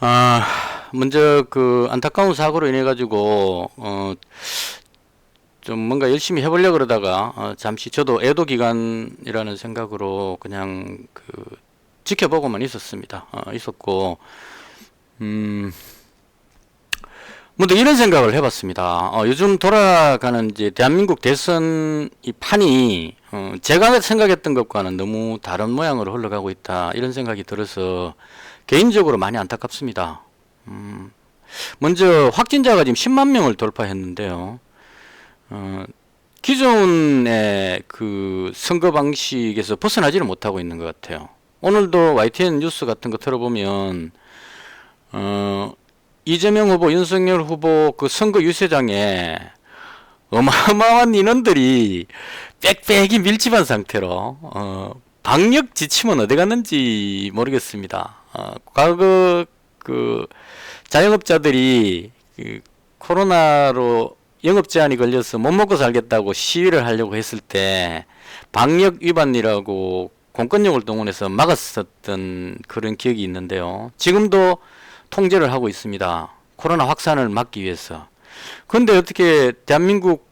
아, 먼저 그 안타까운 사고로 인해 가지고 어, 좀 뭔가 열심히 해보려 그러다가 어, 잠시 저도 애도 기간이라는 생각으로 그냥 그 지켜보고만 있었습니다. 어, 있었고 음. 먼저 이런 생각을 해봤습니다. 어, 요즘 돌아가는 이제 대한민국 대선 이 판이 어, 제가 생각했던 것과는 너무 다른 모양으로 흘러가고 있다 이런 생각이 들어서 개인적으로 많이 안타깝습니다. 음, 먼저 확진자가 지금 10만 명을 돌파했는데요. 어, 기존의 그 선거 방식에서 벗어나지를 못하고 있는 것 같아요. 오늘도 YTN 뉴스 같은 거 들어보면 어, 이재명 후보, 윤석열 후보 그 선거 유세장에 어마어마한 인원들이 빽빽이 밀집한 상태로 어, 방역 지침은 어디 갔는지 모르겠습니다. 어, 과거 그 자영업자들이 그 코로나로 영업 제한이 걸려서 못 먹고 살겠다고 시위를 하려고 했을 때 방역 위반이라고 공권력을 동원해서 막았었던 그런 기억이 있는데요. 지금도 통제를 하고 있습니다. 코로나 확산을 막기 위해서. 그런데 어떻게 대한민국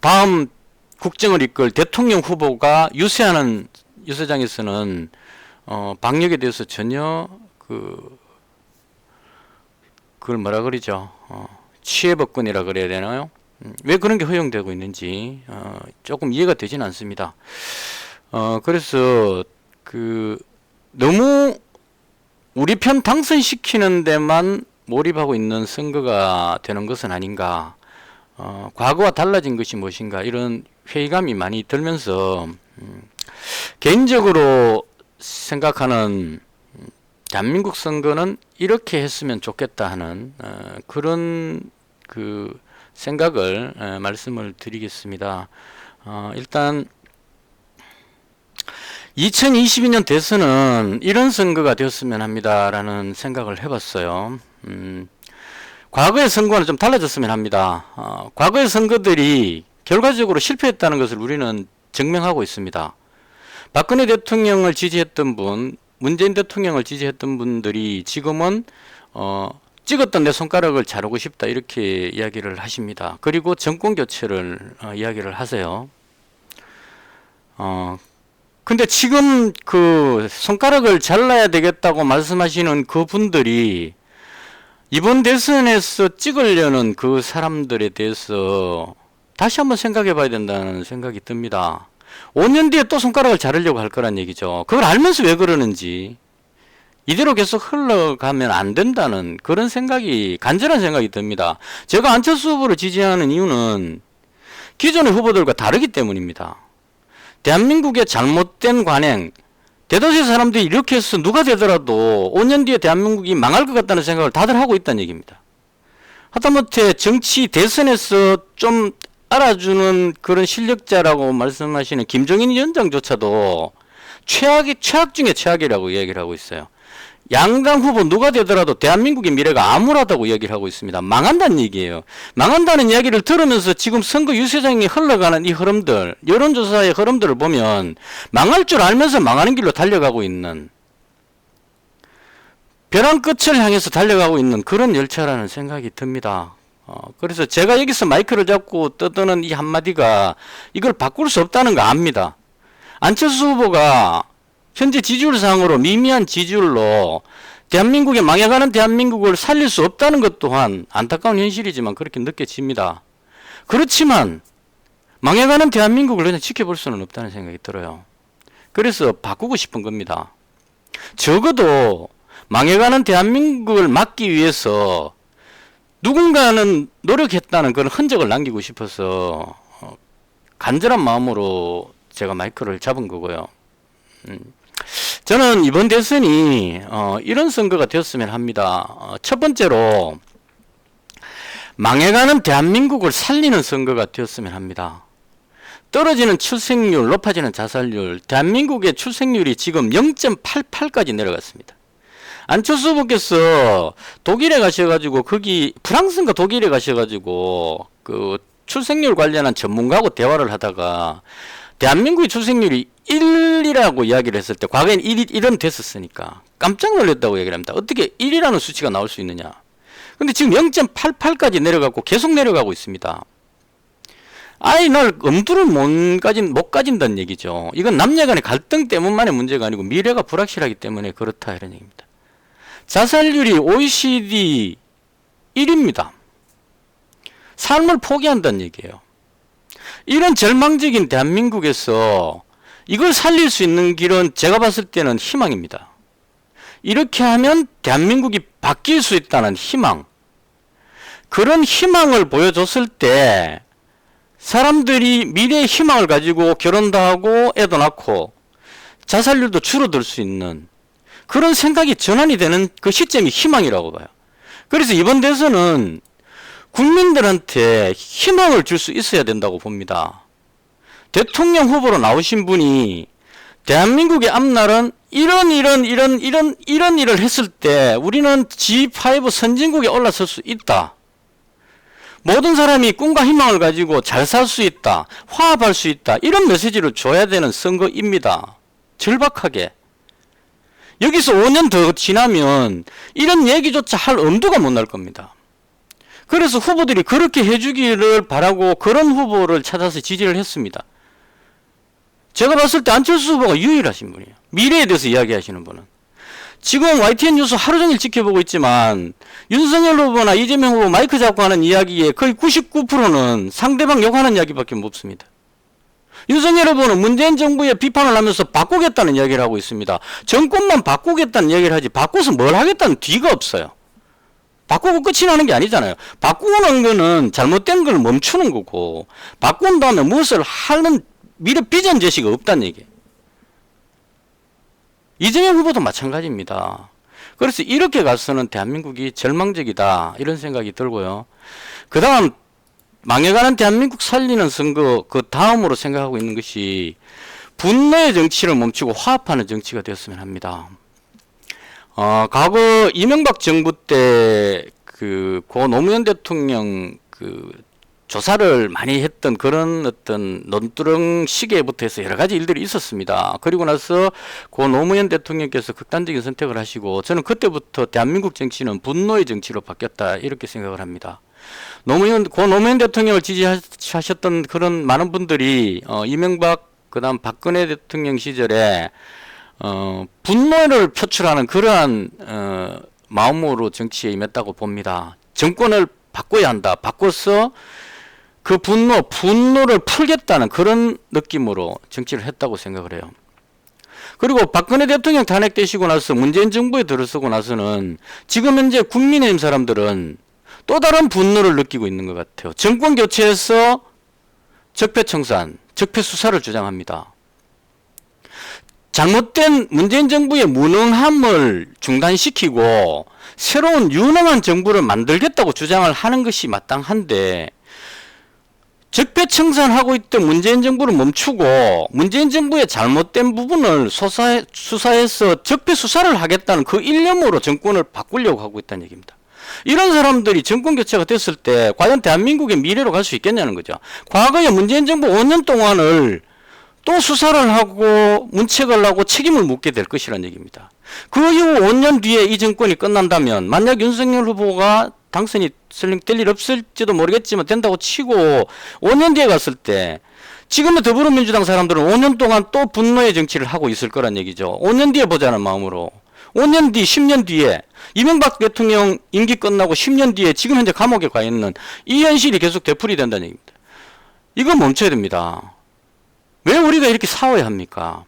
다음 국정을 이끌 대통령 후보가 유세하는 유세장에서는 어, 방역에 대해서 전혀 그 그걸 뭐라 그러죠? 어, 취해법권이라 그래야 되나요? 음, 왜 그런 게 허용되고 있는지 어, 조금 이해가 되진 않습니다. 어, 그래서 그 너무 우리 편 당선시키는 데만 몰입하고 있는 선거가 되는 것은 아닌가. 어, 과거와 달라진 것이 무엇인가 이런 회의감이 많이 들면서 음, 개인적으로 생각하는 음, 대한민국 선거는 이렇게 했으면 좋겠다 하는 어, 그런 그 생각을 어, 말씀을 드리겠습니다. 어, 일단 2022년 대선은 이런 선거가 되었으면 합니다라는 생각을 해봤어요. 음, 과거의 선거와는 좀 달라졌으면 합니다. 어, 과거의 선거들이 결과적으로 실패했다는 것을 우리는 증명하고 있습니다. 박근혜 대통령을 지지했던 분, 문재인 대통령을 지지했던 분들이 지금은 어, 찍었던 내 손가락을 자르고 싶다 이렇게 이야기를 하십니다. 그리고 정권 교체를 어, 이야기를 하세요. 어, 근데 지금 그 손가락을 잘라야 되겠다고 말씀하시는 그 분들이 이번 대선에서 찍으려는 그 사람들에 대해서 다시 한번 생각해 봐야 된다는 생각이 듭니다. 5년 뒤에 또 손가락을 자르려고 할 거란 얘기죠. 그걸 알면서 왜 그러는지. 이대로 계속 흘러가면 안 된다는 그런 생각이, 간절한 생각이 듭니다. 제가 안철수 후보를 지지하는 이유는 기존의 후보들과 다르기 때문입니다. 대한민국의 잘못된 관행, 대도시 사람들이 이렇게 해서 누가 되더라도 5년 뒤에 대한민국이 망할 것 같다는 생각을 다들 하고 있다는 얘기입니다. 하다못해 정치 대선에서 좀 알아주는 그런 실력자라고 말씀하시는 김종인 위원장조차도 최악이 최악 중에 최악이라고 이야기를 하고 있어요. 양강 후보 누가 되더라도 대한민국의 미래가 암울하다고 이야기를 하고 있습니다. 망한다는 얘기예요. 망한다는 이야기를 들으면서 지금 선거 유세장에 흘러가는 이 흐름들, 여론조사의 흐름들을 보면 망할 줄 알면서 망하는 길로 달려가고 있는 벼랑 끝을 향해서 달려가고 있는 그런 열차라는 생각이 듭니다. 어, 그래서 제가 여기서 마이크를 잡고 떠드는 이 한마디가 이걸 바꿀 수 없다는 거 압니다. 안철수 후보가 현재 지지율상으로 미미한 지지율로 대한민국에 망해가는 대한민국을 살릴 수 없다는 것 또한 안타까운 현실이지만 그렇게 느껴집니다. 그렇지만 망해가는 대한민국을 그냥 지켜볼 수는 없다는 생각이 들어요. 그래서 바꾸고 싶은 겁니다. 적어도 망해가는 대한민국을 막기 위해서 누군가는 노력했다는 그런 흔적을 남기고 싶어서 어, 간절한 마음으로 제가 마이크를 잡은 거고요. 음. 저는 이번 대선이 어, 이런 선거가 되었으면 합니다. 어, 첫 번째로 망해가는 대한민국을 살리는 선거가 되었으면 합니다. 떨어지는 출생률, 높아지는 자살률, 대한민국의 출생률이 지금 0.88까지 내려갔습니다. 안철수 후보께서 독일에 가셔가지고 거기 프랑스인가 독일에 가셔가지고 그 출생률 관련한 전문가하고 대화를 하다가 대한민국의 출생률이 1이라고 이야기를 했을 때 과거엔 1이 1은 됐었으니까 깜짝 놀랐다고 얘기를 합니다. 어떻게 1이라는 수치가 나올 수 있느냐. 근데 지금 0.88까지 내려가고 계속 내려가고 있습니다. 아이 날 엄두를 못 가진 못 가진다는 얘기죠. 이건 남녀 간의 갈등 때문만의 문제가 아니고 미래가 불확실하기 때문에 그렇다 이런 얘기입니다. 자살률이 OECD 1입니다. 삶을 포기한다는 얘기예요. 이런 절망적인 대한민국에서 이걸 살릴 수 있는 길은 제가 봤을 때는 희망입니다. 이렇게 하면 대한민국이 바뀔 수 있다는 희망. 그런 희망을 보여줬을 때 사람들이 미래의 희망을 가지고 결혼도 하고 애도 낳고 자살률도 줄어들 수 있는 그런 생각이 전환이 되는 그 시점이 희망이라고 봐요. 그래서 이번 대선은 국민들한테 희망을 줄 수 있어야 된다고 봅니다. 대통령 후보로 나오신 분이 대한민국의 앞날은 이런 이런 이런 이런 이런 일을 했을 때 우리는 G5 선진국에 올라설 수 있다. 모든 사람이 꿈과 희망을 가지고 잘 살 수 있다. 화합할 수 있다. 이런 메시지를 줘야 되는 선거입니다. 절박하게. 여기서 5년 더 지나면 이런 얘기조차 할 엄두가 못 날 겁니다. 그래서 후보들이 그렇게 해주기를 바라고 그런 후보를 찾아서 지지를 했습니다. 제가 봤을 때 안철수 후보가 유일하신 분이에요. 미래에 대해서 이야기하시는 분은. 지금 YTN 뉴스 하루 종일 지켜보고 있지만 윤석열 후보나 이재명 후보 마이크 잡고 하는 이야기에 거의 99%는 상대방 욕하는 이야기밖에 없습니다. 윤석열 후보는 문재인 정부에 비판을 하면서 바꾸겠다는 이야기를 하고 있습니다. 정권만 바꾸겠다는 이야기를 하지 바꿔서 뭘 하겠다는 뒤가 없어요. 바꾸고 끝이 나는 게 아니잖아요. 바꾸는 거는 잘못된 걸 멈추는 거고 바꾼 다음에 무엇을 하는 미래 비전 제시가 없다는 얘기예요. 이재명 후보도 마찬가지입니다. 그래서 이렇게 가서는 대한민국이 절망적이다 이런 생각이 들고요. 그 다음 망해가는 대한민국 살리는 선거 그 다음으로 생각하고 있는 것이 분노의 정치를 멈추고 화합하는 정치가 되었으면 합니다. 어, 과거 이명박 정부 때 그 고 노무현 대통령 그 조사를 많이 했던 그런 어떤 논두렁 시계부터 해서 여러 가지 일들이 있었습니다. 그리고 나서 고 노무현 대통령께서 극단적인 선택을 하시고 저는 그때부터 대한민국 정치는 분노의 정치로 바뀌었다 이렇게 생각을 합니다. 노무현 고 노무현 대통령을 지지하셨던 그런 많은 분들이 어, 이명박 그다음 박근혜 대통령 시절에 어, 분노를 표출하는 그러한 어, 마음으로 정치에 임했다고 봅니다. 정권을 바꿔야 한다. 바꿔서 그 분노, 분노를 풀겠다는 그런 느낌으로 정치를 했다고 생각을 해요. 그리고 박근혜 대통령 탄핵되시고 나서 문재인 정부에 들어서고 나서는 지금 현재 국민의힘 사람들은 또 다른 분노를 느끼고 있는 것 같아요. 정권 교체해서 적폐청산, 적폐수사를 주장합니다. 잘못된 문재인 정부의 무능함을 중단시키고 새로운 유능한 정부를 만들겠다고 주장을 하는 것이 마땅한데 적폐청산하고 있던 문재인 정부를 멈추고 문재인 정부의 잘못된 부분을 수사해, 수사해서 적폐 수사를 하겠다는 그 일념으로 정권을 바꾸려고 하고 있다는 얘기입니다. 이런 사람들이 정권 교체가 됐을 때 과연 대한민국의 미래로 갈 수 있겠냐는 거죠. 과거에 문재인 정부 5년 동안을 또 수사를 하고 문책을 하고 책임을 묻게 될 것이라는 얘기입니다. 그 이후 5년 뒤에 이 정권이 끝난다면 만약 윤석열 후보가 당선이 설령 일 없을지도 모르겠지만 된다고 치고 5년 뒤에 갔을 때 지금의 더불어민주당 사람들은 5년 동안 또 분노의 정치를 하고 있을 거란 얘기죠. 5년 뒤에 보자는 마음으로. 5년 뒤, 10년 뒤에 이명박 대통령 임기 끝나고 10년 뒤에 지금 현재 감옥에 가 있는 이 현실이 계속 되풀이 된다는 얘기입니다. 이거 멈춰야 됩니다. 왜 우리가 이렇게 싸워야 합니까?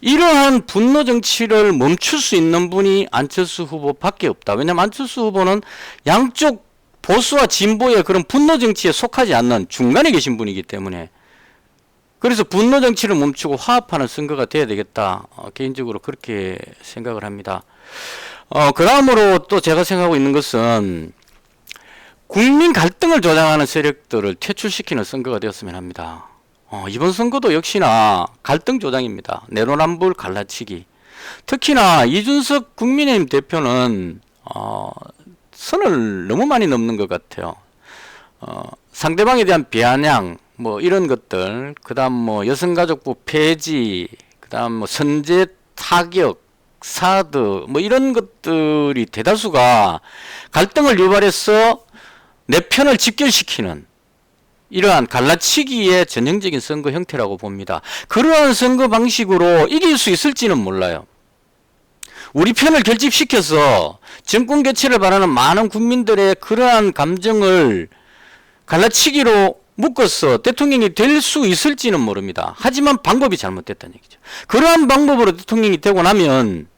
이러한 분노 정치를 멈출 수 있는 분이 안철수 후보밖에 없다. 왜냐하면 안철수 후보는 양쪽 보수와 진보의 그런 분노 정치에 속하지 않는 중간에 계신 분이기 때문에 그래서 분노 정치를 멈추고 화합하는 선거가 돼야 되겠다. 어, 개인적으로 그렇게 생각을 합니다. 어, 그 다음으로 또 제가 생각하고 있는 것은 국민 갈등을 조장하는 세력들을 퇴출시키는 선거가 되었으면 합니다. 어, 이번 선거도 역시나 갈등 조장입니다. 내로남불 갈라치기. 특히나 이준석 국민의힘 대표는 어, 선을 너무 많이 넘는 것 같아요. 어, 상대방에 대한 비아냥 뭐 이런 것들, 그다음 뭐 여성가족부 폐지, 그다음 뭐 선제 타격, 사드 뭐 이런 것들이 대다수가 갈등을 유발해서 내 편을 직결시키는 이러한 갈라치기의 전형적인 선거 형태라고 봅니다. 그러한 선거 방식으로 이길 수 있을지는 몰라요. 우리 편을 결집시켜서 정권 교체를 바라는 많은 국민들의 그러한 감정을 갈라치기로 묶어서 대통령이 될 수 있을지는 모릅니다. 하지만 방법이 잘못됐다는 얘기죠. 그러한 방법으로 대통령이 되고 나면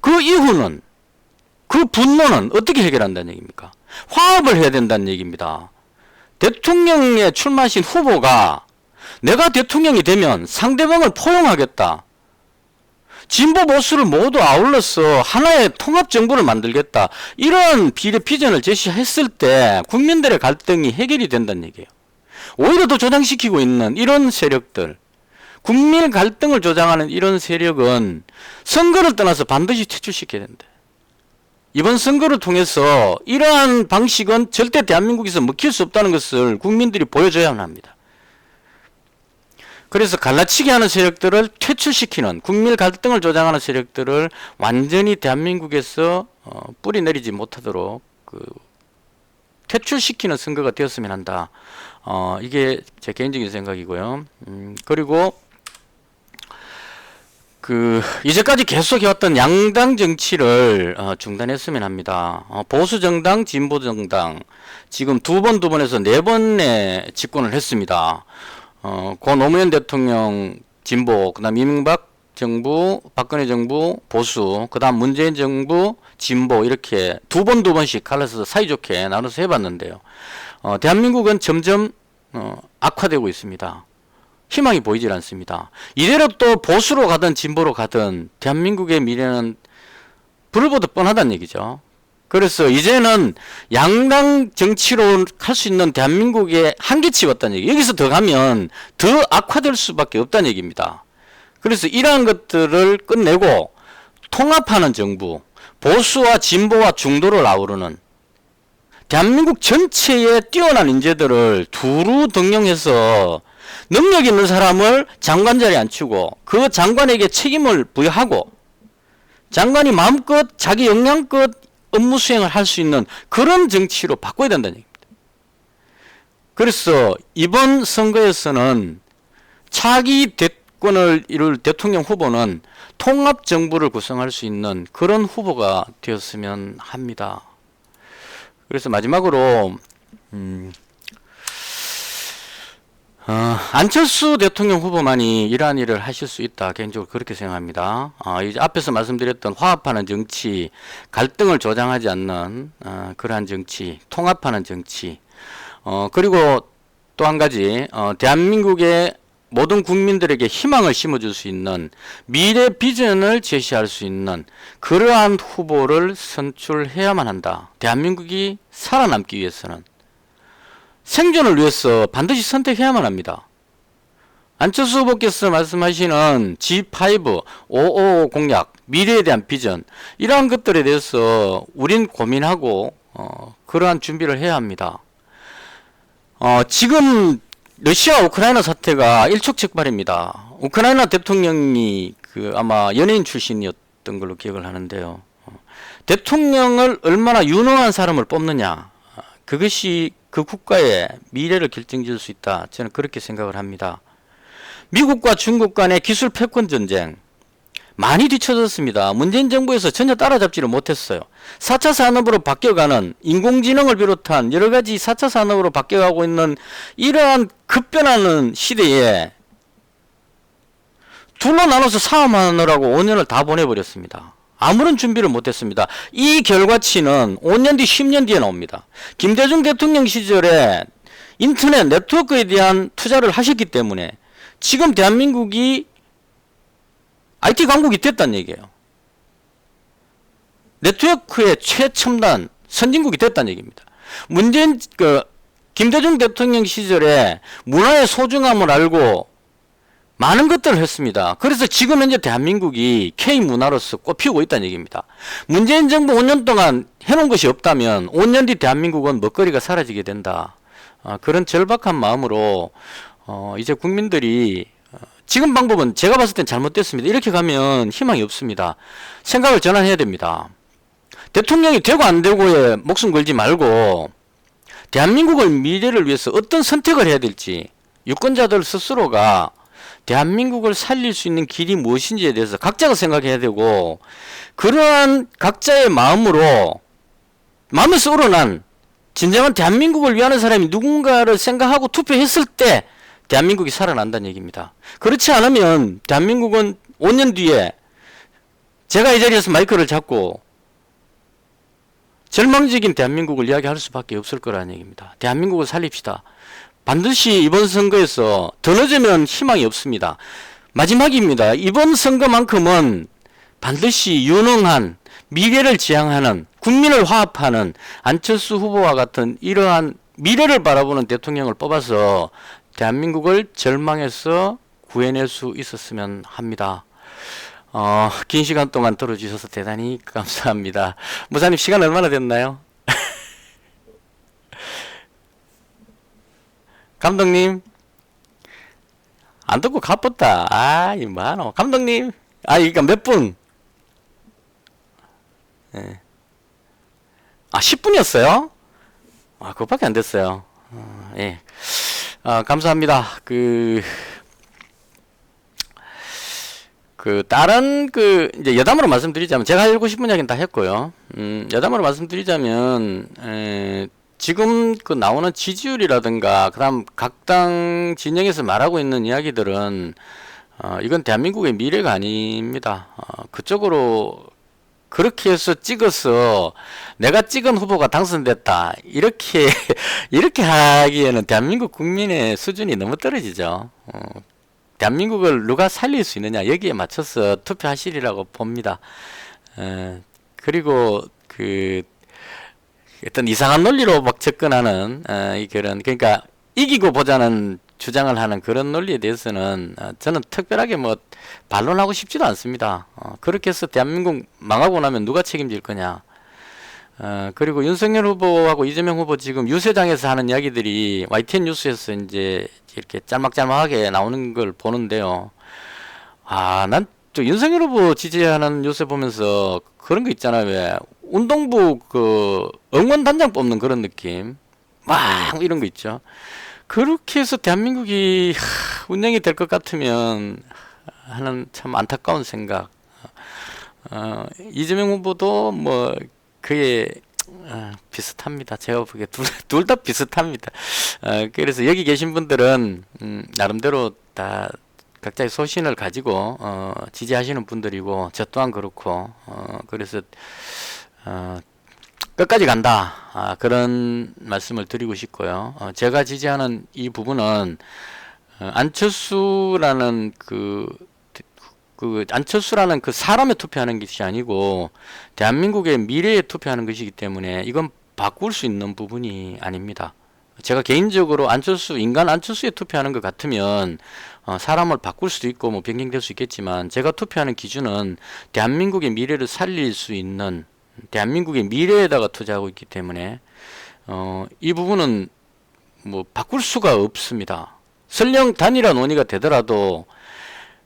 그 이후는 그 분노는 어떻게 해결한다는 얘기입니까? 화합을 해야 된다는 얘기입니다. 대통령에 출마하신 후보가 내가 대통령이 되면 상대방을 포용하겠다. 진보 보수를 모두 아울러서 하나의 통합 정부를 만들겠다. 이런 비례 비전을 제시했을 때 국민들의 갈등이 해결이 된다는 얘기예요. 오히려 더 조장시키고 있는 이런 세력들, 국민 갈등을 조장하는 이런 세력은 선거를 떠나서 반드시 퇴출시켜야 된다. 이번 선거를 통해서 이러한 방식은 절대 대한민국에서 먹힐 수 없다는 것을 국민들이 보여줘야만 합니다. 그래서 갈라치기 하는 세력들을 퇴출시키는 국민 갈등을 조장하는 세력들을 완전히 대한민국에서 어, 뿌리 내리지 못하도록 그 퇴출시키는 선거가 되었으면 한다. 어, 이게 제 개인적인 생각이고요. 음, 그리고 그 이제까지 계속 해왔던 양당 정치를 어, 중단했으면 합니다. 어, 보수 정당, 진보 정당 지금 두 번 두 번에서 네 번의 집권을 했습니다. 어, 고 노무현 대통령 진보, 그다음 이명박 정부, 박근혜 정부 보수, 그다음 문재인 정부 진보 이렇게 두 번 두 번씩 갈라서 사이좋게 나눠서 해봤는데요. 어, 대한민국은 점점 어, 악화되고 있습니다. 희망이 보이질 않습니다. 이대로 또 보수로 가든 진보로 가든 대한민국의 미래는 불을 보듯 뻔하다는 얘기죠. 그래서 이제는 양당 정치로 할 수 있는 대한민국의 한계치 왔다는 얘기. 여기서 더 가면 더 악화될 수밖에 없다는 얘기입니다. 그래서 이러한 것들을 끝내고 통합하는 정부, 보수와 진보와 중도를 아우르는 대한민국 전체의 뛰어난 인재들을 두루 등용해서 능력 있는 사람을 장관 자리에 앉히고 그 장관에게 책임을 부여하고 장관이 마음껏 자기 역량껏 업무 수행을 할 수 있는 그런 정치로 바꿔야 된다는 얘기입니다. 그래서 이번 선거에서는 차기 대권을 이룰 대통령 후보는 통합 정부를 구성할 수 있는 그런 후보가 되었으면 합니다. 그래서 마지막으로 음, 어, 안철수 대통령 후보만이 이러한 일을 하실 수 있다. 개인적으로 그렇게 생각합니다. 어, 이제 앞에서 말씀드렸던 화합하는 정치, 갈등을 조장하지 않는 어, 그러한 정치, 통합하는 정치, 어, 그리고 또 한 가지 어, 대한민국의 모든 국민들에게 희망을 심어줄 수 있는 미래 비전을 제시할 수 있는 그러한 후보를 선출해야만 한다. 대한민국이 살아남기 위해서는 생존을 위해서 반드시 선택해야만 합니다. 안철수 후보께서 말씀하시는 G5, 555 공약, 미래에 대한 비전 이러한 것들에 대해서 우린 고민하고 어, 그러한 준비를 해야 합니다. 어, 지금 러시아 우크라이나 사태가 일촉즉발입니다. 우크라이나 대통령이 그 아마 연예인 출신이었던 걸로 기억을 하는데요. 어, 대통령을 얼마나 유능한 사람을 뽑느냐 그것이 그 국가의 미래를 결정지을 수 있다. 저는 그렇게 생각을 합니다. 미국과 중국 간의 기술 패권 전쟁 많이 뒤쳐졌습니다. 문재인 정부에서 전혀 따라잡지를 못했어요. 4차 산업으로 바뀌어가는 인공지능을 비롯한 여러 가지 4차 산업으로 바뀌어가고 있는 이러한 급변하는 시대에 둘로 나눠서 사업하느라고 5년을 다 보내버렸습니다. 아무런 준비를 못했습니다. 이 결과치는 5년 뒤, 10년 뒤에 나옵니다. 김대중 대통령 시절에 인터넷 네트워크에 대한 투자를 하셨기 때문에 지금 대한민국이 IT 강국이 됐다는 얘기예요. 네트워크의 최첨단 선진국이 됐다는 얘기입니다. 문재인 그 김대중 대통령 시절에 문화의 소중함을 알고 많은 것들을 했습니다. 그래서 지금 현재 대한민국이 K 문화로서 꼽히고 있다는 얘기입니다. 문재인 정부 5년 동안 해놓은 것이 없다면 5년 뒤 대한민국은 먹거리가 사라지게 된다. 어, 그런 절박한 마음으로 어, 이제 국민들이 지금 방법은 제가 봤을 땐 잘못됐습니다. 이렇게 가면 희망이 없습니다. 생각을 전환해야 됩니다. 대통령이 되고 안 되고에 목숨 걸지 말고 대한민국을 미래를 위해서 어떤 선택을 해야 될지 유권자들 스스로가 대한민국을 살릴 수 있는 길이 무엇인지에 대해서 각자가 생각해야 되고 그러한 각자의 마음으로 마음에서 우러난 진정한 대한민국을 위하는 사람이 누군가를 생각하고 투표했을 때 대한민국이 살아난다는 얘기입니다. 그렇지 않으면 대한민국은 5년 뒤에 제가 이 자리에서 마이크를 잡고 절망적인 대한민국을 이야기할 수밖에 없을 거라는 얘기입니다. 대한민국을 살립시다. 반드시 이번 선거에서 더 늦으면 희망이 없습니다. 마지막입니다. 이번 선거만큼은 반드시 유능한 미래를 지향하는 국민을 화합하는 안철수 후보와 같은 이러한 미래를 바라보는 대통령을 뽑아서 대한민국을 절망에서 구해낼 수 있었으면 합니다. 어, 긴 시간 동안 들어주셔서 대단히 감사합니다. 무사님 시간 얼마나 됐나요? 감독님 안 듣고 가뻤다. 아, 이 뭐하노? 감독님, 아, 이거 몇 분? 예. 아, 10분이었어요? 아, 그것밖에 안 됐어요. 어, 예. 아, 감사합니다. 그, 그, 다른 그, 이제 여담으로 말씀드리자면, 제가 하고 싶은 이야기는 다 했고요. 음, 여담으로 말씀드리자면, 에, 지금 그 나오는 지지율이라든가, 그 다음 각 당 진영에서 말하고 있는 이야기들은, 어, 이건 대한민국의 미래가 아닙니다. 어, 그쪽으로 그렇게 해서 찍어서 내가 찍은 후보가 당선됐다. 이렇게, 이렇게 하기에는 대한민국 국민의 수준이 너무 떨어지죠. 어, 대한민국을 누가 살릴 수 있느냐. 여기에 맞춰서 투표하시리라고 봅니다. 에, 그리고 그, 어떤 이상한 논리로 막 접근하는, 어, 이 그런, 그러니까 이기고 보자는 주장을 하는 그런 논리에 대해서는 어, 저는 특별하게 뭐 반론하고 싶지도 않습니다. 어, 그렇게 해서 대한민국 망하고 나면 누가 책임질 거냐. 어, 그리고 윤석열 후보하고 이재명 후보 지금 유세장에서 하는 이야기들이 YTN 뉴스에서 이제 이렇게 짤막짤막하게 나오는 걸 보는데요. 아, 난또 윤석열 후보 지지하는 뉴스 보면서 그런 거 있잖아요. 왜 운동부 그 응원단장 뽑는 그런 느낌. 막 이런 거 있죠. 그렇게 해서 대한민국이 하, 운영이 될 것 같으면 하는 참 안타까운 생각. 어, 이재명 후보도 뭐 그에 어, 비슷합니다. 제가 보기에 둘 다 비슷합니다. 어, 그래서 여기 계신 분들은 음, 나름대로 다 각자의 소신을 가지고 어, 지지하시는 분들이고 저 또한 그렇고 어, 그래서 어, 끝까지 간다 아, 그런 말씀을 드리고 싶고요. 어, 제가 지지하는 이 부분은 어, 안철수라는 그, 그 안철수라는 그 사람에 투표하는 것이 아니고 대한민국의 미래에 투표하는 것이기 때문에 이건 바꿀 수 있는 부분이 아닙니다. 제가 개인적으로 안철수 인간 안철수에 투표하는 것 같으면 어, 사람을 바꿀 수도 있고 뭐 변경될 수 있겠지만 제가 투표하는 기준은 대한민국의 미래를 살릴 수 있는 대한민국의 미래에다가 투자하고 있기 때문에 어, 이 부분은 뭐 바꿀 수가 없습니다. 설령 단일화 논의가 되더라도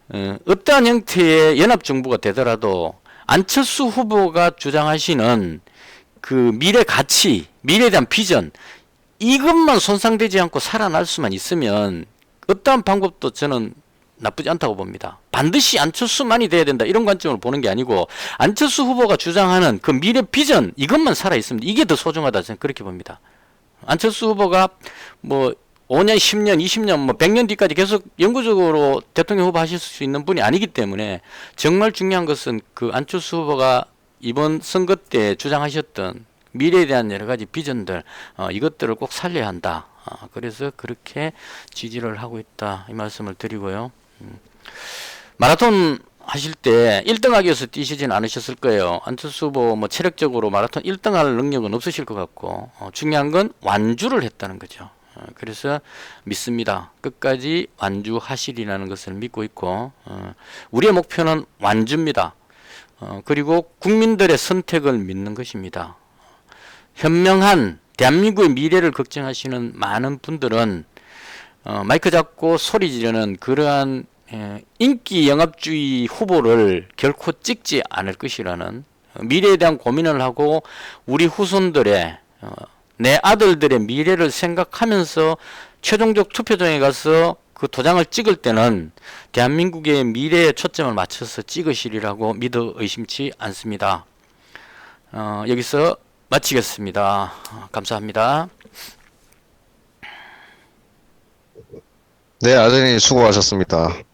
어, 어떠한 형태의 연합 정부가 되더라도 안철수 후보가 주장하시는 그 미래 가치, 미래에 대한 비전 이것만 손상되지 않고 살아날 수만 있으면 어떠한 방법도 저는 나쁘지 않다고 봅니다. 반드시 안철수만이 돼야 된다 이런 관점으로 보는 게 아니고 안철수 후보가 주장하는 그 미래 비전 이것만 살아 있습니다. 이게 더 소중하다 저는 그렇게 봅니다. 안철수 후보가 뭐 5년, 10년, 20년, 뭐 100년 뒤까지 계속 영구적으로 대통령 후보 하실 수 있는 분이 아니기 때문에 정말 중요한 것은 그 안철수 후보가 이번 선거 때 주장하셨던 미래에 대한 여러 가지 비전들 어, 이것들을 꼭 살려야 한다. 어, 그래서 그렇게 지지를 하고 있다 이 말씀을 드리고요. 음. 마라톤 하실 때 1등 하기 위해서 뛰시진 않으셨을 거예요. 안철수 후보 뭐 체력적으로 마라톤 1등 할 능력은 없으실 것 같고 어, 중요한 건 완주를 했다는 거죠. 어, 그래서 믿습니다. 끝까지 완주하시리라는 것을 믿고 있고 어, 우리의 목표는 완주입니다. 어, 그리고 국민들의 선택을 믿는 것입니다. 현명한 대한민국의 미래를 걱정하시는 많은 분들은 어, 마이크 잡고 소리 지르는 그러한 예, 인기 영합주의 후보를 결코 찍지 않을 것이라는 미래에 대한 고민을 하고 우리 후손들의 어, 내 아들들의 미래를 생각하면서 최종적 투표장에 가서 그 도장을 찍을 때는 대한민국의 미래에 초점을 맞춰서 찍으시리라고 믿어 의심치 않습니다. 어, 여기서 마치겠습니다. 어, 감사합니다. 네, 아드님 수고하셨습니다.